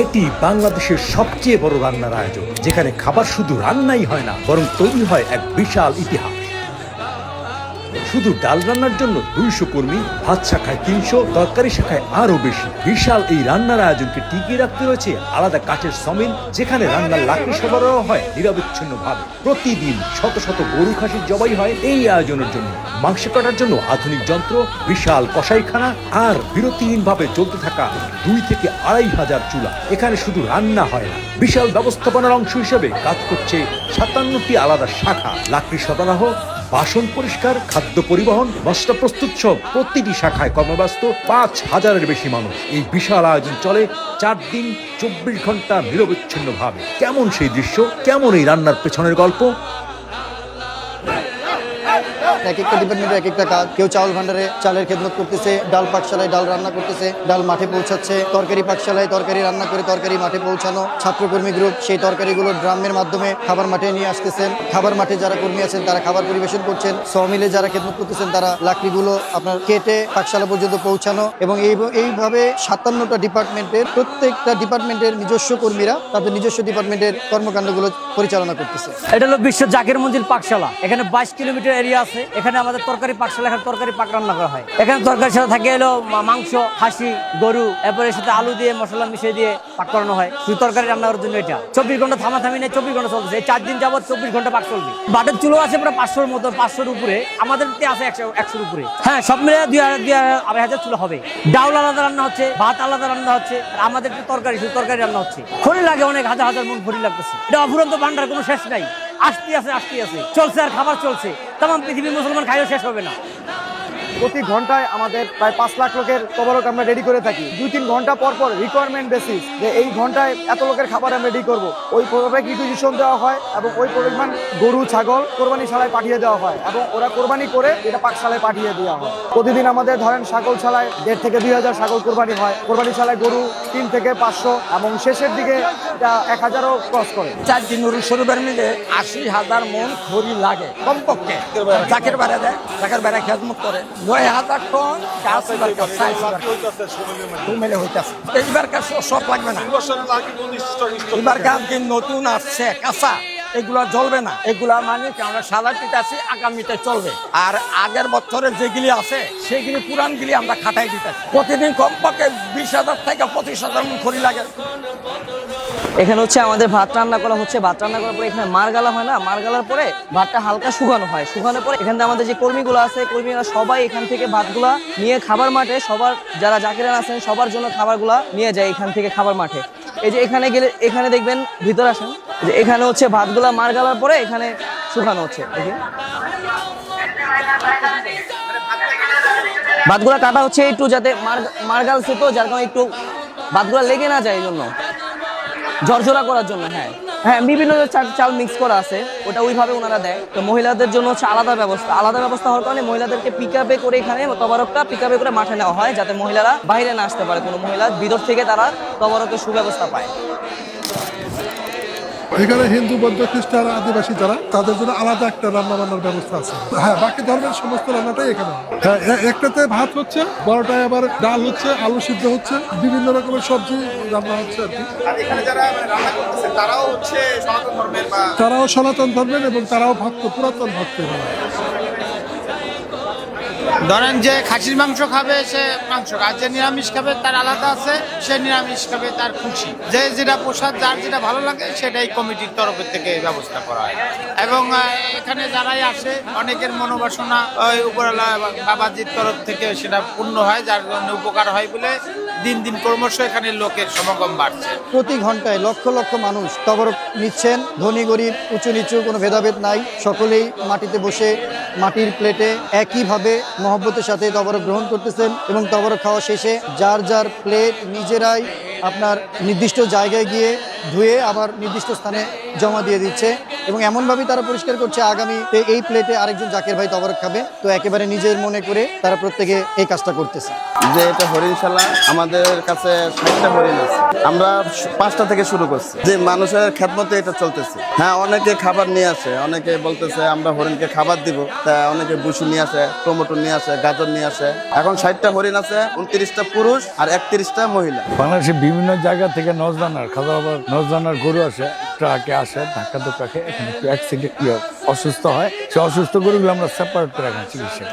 এটি বাংলাদেশের সবচেয়ে বড় রান্নার আয়োজন, যেখানে খাবার শুধু রান্নাই হয় না, বরং তৈরি হয় এক বিশাল ইতিহাস। শুধু ডাল রান্নার জন্য দুইশো কর্মী, ভাত শাখায় তিনশো, তরকারি শাখায় আরও বেশি। বিশাল এই রান্নার আয়োজনকে টিকিয়ে রাখতে রয়েছে আলাদা কাঠের সমিল যেখানে রান্নার লাকড়ি সরবরাহ হয় নিরবিচ্ছিন্ন ভাবে প্রতিদিন শত শত গরু খাসির জবাই হয় এই আয়োজনের জন্য। মাংস কাটার জন্য আধুনিক যন্ত্র, বিশাল কসাইখানা আর বিরতিহীন ভাবে চলতে থাকা দুই থেকে আড়াই হাজার চুলা। এখানে শুধু রান্না হয় না, বিশাল ব্যবস্থাপনার অংশ হিসেবে কাজ করছে সাতান্নটি আলাদা শাখা। লাকড়ি সরবরাহ বাসন পরিষ্কার, খাদ্য পরিবহন মশলা প্রস্তুত সহ প্রতিটি শাখায় কর্মব্যস্ত পাঁচ হাজারের বেশি মানুষ। এই বিশাল আয়োজন চলে চার দিন, চব্বিশ ঘণ্টা নিরবিচ্ছিন্ন ভাবে কেমন সেই দৃশ্য? কেমন এই রান্নার পেছনের গল্প? এক একটা ডিপার্টমেন্টে এক একটা কাজ। কেউ চাউল ভান্ডারে চালের খেদমত করতেছে, ডাল পাকশালায় ডাল রান্না করতেছে, ডাল মাঠে পৌঁছাচ্ছে, তরকারি পাকশালায় তরকারি রান্না করে তরকারি মাঠে পৌঁছানো, ছাত্রকর্মী গ্রুপ সেই তরকারিগুলো ড্রামের মাধ্যমে খাবার মাঠে নিয়ে আসতেছেন। খাবার মাঠে যারা কর্মী আছেন, তারা খাবার পরিবেশন করছেন। সমিলে যারা খেদমত করতেছেন, তারা লাকড়িগুলো আপনার কেটে পাকশালা পর্যন্ত পৌঁছানো এবং এই এইভাবে সাতান্নটা ডিপার্টমেন্টের প্রত্যেকটা ডিপার্টমেন্টের নিজস্ব কর্মীরা তাদের নিজস্ব ডিপার্টমেন্টের কর্মকাণ্ডগুলো পরিচালনা করতেছে। এটা হলো বিশ্ব জাকির মঞ্জিল পাকশালা এখানে বাইশ কিলোমিটার এরিয়া আছে। এখানে আমাদের তরকারি পাকশালা এখানে তরকারি পাক রান্না করা হয়। এখানে তরকারির সাথে থাকে এলো মাংস, খাসি, গরু, এরপরে এর সাথে আলু দিয়ে, মশলা মিশিয়ে দিয়ে পাক করানো হয়। শুধু তরকারি রান্না করার জন্য এটা। চব্বিশ ঘণ্টা থামা থামি নেই, চব্বিশ ঘণ্টা চলছে চার দিন যাবত চব্বিশ ঘণ্টা পাক চলবে। বাটের চুলো আছে প্রায় পাঁচশোর মতো, পাঁচশোর উপরে। আমাদের আছে একশো, একশোর উপরে। হ্যাঁ সব মিলে দুই হাজার দুই হাজার, আড়াই হাজার চুলো হবে। ডাউল আলাদা রান্না হচ্ছে, ভাত আলাদা রান্না হচ্ছে, আর আমাদের তরকারি, শুধু তরকারি রান্না হচ্ছে। খড়ি লাগে অনেক, হাজার হাজার মন খড়ি লাগতেছে। এটা অফুরন্ত ভান্ডার, কোনো শেষ নাই। আসতে আছে আসতে আছে। চলছে আর খাবার চলছে। তাম পৃথিবীর মুসলমান খাইও শেষ হবে না। প্রতি ঘন্টায় আমাদের প্রায় পাঁচ লাখ লোকের তবরক আমরা রেডি করে থাকি। দুই তিন ঘণ্টা পর পর রিকোয়ারমেন্ট বেসিস যে এই ঘন্টায় এত লোকের খাবার আমরা রেডি করব। ওই প্রভাবে রিকুইজিশন দেওয়া হয় এবং ওই পরিমাণ গরু, ছাগল কোরবানি শালায় পাঠিয়ে দেওয়া হয় এবং ওরা কোরবানি করে এটা পাকশালায় পাঠিয়ে দেওয়া হয়। প্রতিদিন আমাদের ধরেন ছাগল ছালায় দেড় থেকে দুই হাজার ছাগল কোরবানি হয়। কোরবানি শালায় গরু তিন থেকে পাঁচশো এবং শেষের দিকে এটা এক হাজারও ক্রস করে। চার দিন নুরুল শরীফের মিলে আশি হাজার মন খড়ি লাগে কমপক্ষে। জাকের বেড়া দেয় জাকের বেড়া খেদমত করে। নয় হাজার টন গাছ। মিলে হইতাছে এইবার সব লাগবে না। এবার গাছ নতুন আসছে কাঁচা। এগুলা জ্বলবে না। এগুলা মানে কি আমরা সাদা দিতেছি আগামীতে চলবে। আর আগের বছরের যেগুলি আছে সেগুলি পুরানগুলি আমরা খাটাই দিতেছি প্রতিদিন কমপক্ষে বিশ হাজার থেকে পঁচিশ হাজার মন খড়ি লাগে। এখানে হচ্ছে আমাদের ভাত রান্না করা হচ্ছে। ভাত রান্না করার পরে এখানে মারগালা হয় না? মারগালার পরে ভাতটা হালকা শুকানো হয়। শুকানোর পরে এখানে আমাদের যে কর্মীগুলো আছে কর্মীরা সবাই এখান থেকে ভাতগুলা নিয়ে খাবার মাঠে সবার যারা জাকিরান আছেন সবার জন্য খাবারগুলা নিয়ে যায় এখান থেকে খাবার মাঠে। এই যে এখানে গেলে এখানে দেখবেন ভিতরে আসেন। এখানে হচ্ছে ভাতগুলা মারগালার পরে এখানে শুকানো হচ্ছে ভাতগুলা কাটা হচ্ছে একটু যাতে মার- মারগালছে তো যার কারণে একটু ভাতগুলা লেগে না যায় এই জন্য ঝরঝরা করার জন্য হ্যাঁ। হ্যাঁ বিভিন্ন চাল মিক্স করা আছে, ওটা ওইভাবে ওনারা দেয়। তো মহিলাদের জন্য হচ্ছে আলাদা ব্যবস্থা। আলাদা ব্যবস্থা হওয়ার কারণে মহিলাদেরকে পিক আপে করে এখানে তবারকটা পিক আপে করে মাঠে নেওয়া হয়, যাতে মহিলারা বাইরে না আসতে পারে। কোনো মহিলা ভিতর থেকে তারা তবারকের সুব্যবস্থা পায়। এখানে হিন্দু বৌদ্ধ খ্রিস্টান আদিবাসী যারা তাদের জন্য আলাদা একটা রান্না বান্নার ব্যবস্থা আছে হ্যাঁ বাকি ধর্মের সমস্ত রান্নাটাই এখানে হয়। একটাতে ভাত হচ্ছে বড়টায় আবার ডাল হচ্ছে আলু সিদ্ধ হচ্ছে বিভিন্ন রকমের সবজি রান্না হচ্ছে আর কি এখানে যারা রান্না করতেছে তারাও হচ্ছে সনাতন ধর্মের তারাও সনাতন ধর্মের এবং তারাও ভক্ত পুরাতন ভক্ত। ধরেন যে খাসির মাংস খাবে, সে মাংস। আর যে নিরামিষ খাবে, তার আলাদা আছে, সে নিরামিষ খাবে, তার খুশি যে যেটা প্রসাদ, যার যেটা ভালো লাগে, সেটাই কমিটির তরফের থেকে ব্যবস্থা করা হয় এবং এখানে যারাই আসে, অনেকের মনোবাসনা, ওই বাবাজির তরফ থেকে সেটা পূর্ণ হয়, যার জন্য উপকার হয় বলে দিন দিন ক্রমশ এখানে লোকের সমাগম বাড়ছে। প্রতি ঘন্টায় লক্ষ লক্ষ মানুষ তবরক নিচ্ছেন। ধনী, গরিব, উঁচু নিচু কোনো ভেদাভেদ নাই। সকলেই মাটিতে বসে মাটির প্লেটে একইভাবে মহব্বতের সাথে তবরক গ্রহণ করতেছেন এবং তবরক খাওয়া শেষে যার যার প্লেট নিজেরাই আপনার নির্দিষ্ট জায়গায় গিয়ে ধুয়ে আবার নির্দিষ্ট স্থানে জমা দিয়ে দিচ্ছে এবং এমনভাবেই তারা পরিষ্কার করছে আগামীতে এই প্লেটে আরেকজন জাকের ভাই তবরক খাবে। তো একেবারে নিজের মনে করে তারা প্রত্যেকে এই কাজটা করতেছে। যে এটা হরিণশালা আমাদের কাছে ষাটটা হরিণ আছে। আমরা পাঁচটা থেকে শুরু করছি। যে মানুষের খেদমতে এটা চলতেছে। হ্যাঁ অনেকে খাবার নিয়ে আসে অনেকে বলতেছে আমরা হরিণকে খাবার দিব তা অনেকে বুসু নিয়ে আসে টমেটো নিয়ে আসে গাজর নিয়ে আসে। এখন ষাটটা হরিণ আছে উনত্রিশটা পুরুষ আর একত্রিশটা মহিলা। বাংলাদেশের বিভিন্ন জায়গা থেকে নজদানার খাজাবাবার নজদানার গরু আসে, ট্রাকে আসে, ধাক্কা ধোক্কাকে এখানে একটু অ্যাক্সিডেন্ট ইয়ে অসুস্থ হয়। সে অসুস্থ গরুগুলো আমরা সেপারেট করে রাখি চিকিৎসা।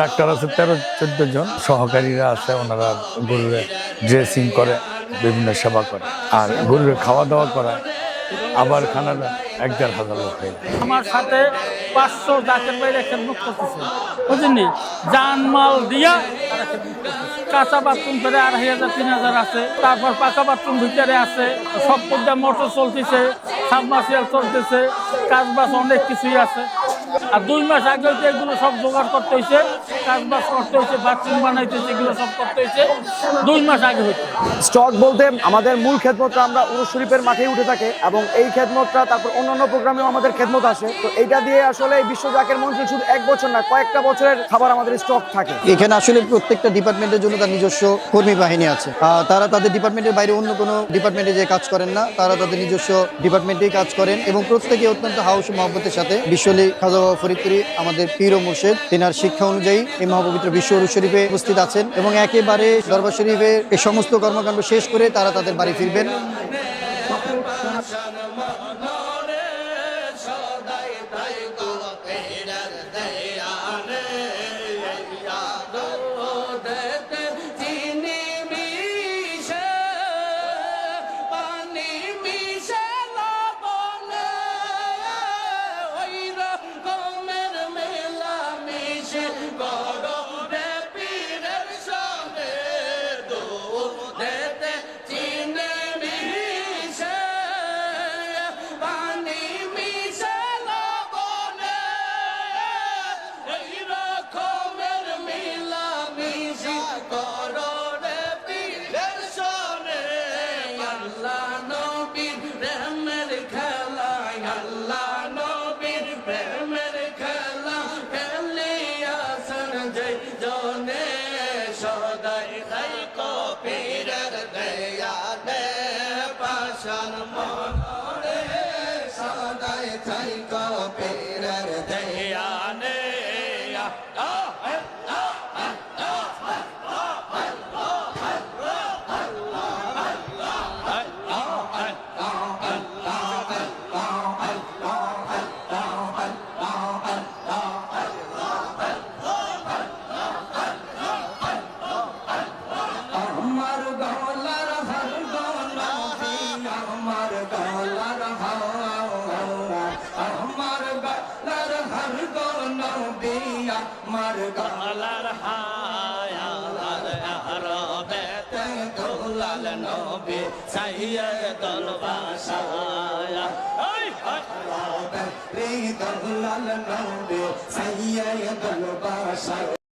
ডাক্তার আছে তেরো, চোদ্দ জন। সহকারীরা আছে, ওনারা গরুরে ড্রেসিং করে, বিভিন্ন সেবা করে। আর গরুরে খাওয়া দাওয়া করায়। আবার খানাটা এক দেড় হাজার লোক হয়ে আমার সাথে পাঁচশো দাঁতের বাইরে খেদমত করতেছে। বুঝলি জানমাল দিয়া। কাঁচা বাথরুম ধরে আড়াই হাজার, তিন হাজার আছে। তারপর পাকা বাথরুম ভিতরে আছে। সব পর্যায়ে মোটর চলতেছে সাবমার্সিয়াল চলতেছে। কাজ বাস অনেক কিছুই আছে। আর দুই মাস আগে হইতে এগুলো সব জোগাড় করতে হয়েছে কাজ বাস করতে হয়েছে বাথরুম বানাইতেছে এগুলো সব করতে হয়েছে দুই মাস আগে হইতে স্টক বলতে আমাদের মূল খেদমতটা আমরা উরুস শরীফের মাঠেই উঠে থাকে এবং এই খেদমতটা তারপর অন্যান্য প্রোগ্রামেও আমাদের খেদমত আসে তো এইটা দিয়ে আসলে এই বিশ্ব জাকের মঞ্চে শুধু এক বছর না কয়েকটা বছরের খাবার আমাদের স্টক থাকে। এখানে আসলে প্রত্যেকটা ডিপার্টমেন্টের জন্য তার নিজস্ব কর্মী বাহিনী আছে। তারা তাদের ডিপার্টমেন্টের বাইরে অন্য কোনো ডিপার্টমেন্টে যে কাজ করেন না। তারা তাদের নিজস্ব ডিপার্টমেন্টেই কাজ করেন এবং প্রত্যেকে অত্যন্ত হাউস মহব্বতের সাথে বিশ্বলি খাজা ফরিদপুরি আমাদের পীর ও মুর্শেদ। তেনার শিক্ষা অনুযায়ী এই মহাপবিত্র বিশ্ব শরীফে উপস্থিত আছেন এবং একেবারে দরবার শরীফের এই সমস্ত কর্মকাণ্ড শেষ করে তারা তাদের বাড়ি ফিরবেন। দাদা দোলাল নবে চাহিয়া দল বাসায়া দোলাল নবে চাহিয়া দল বাসায়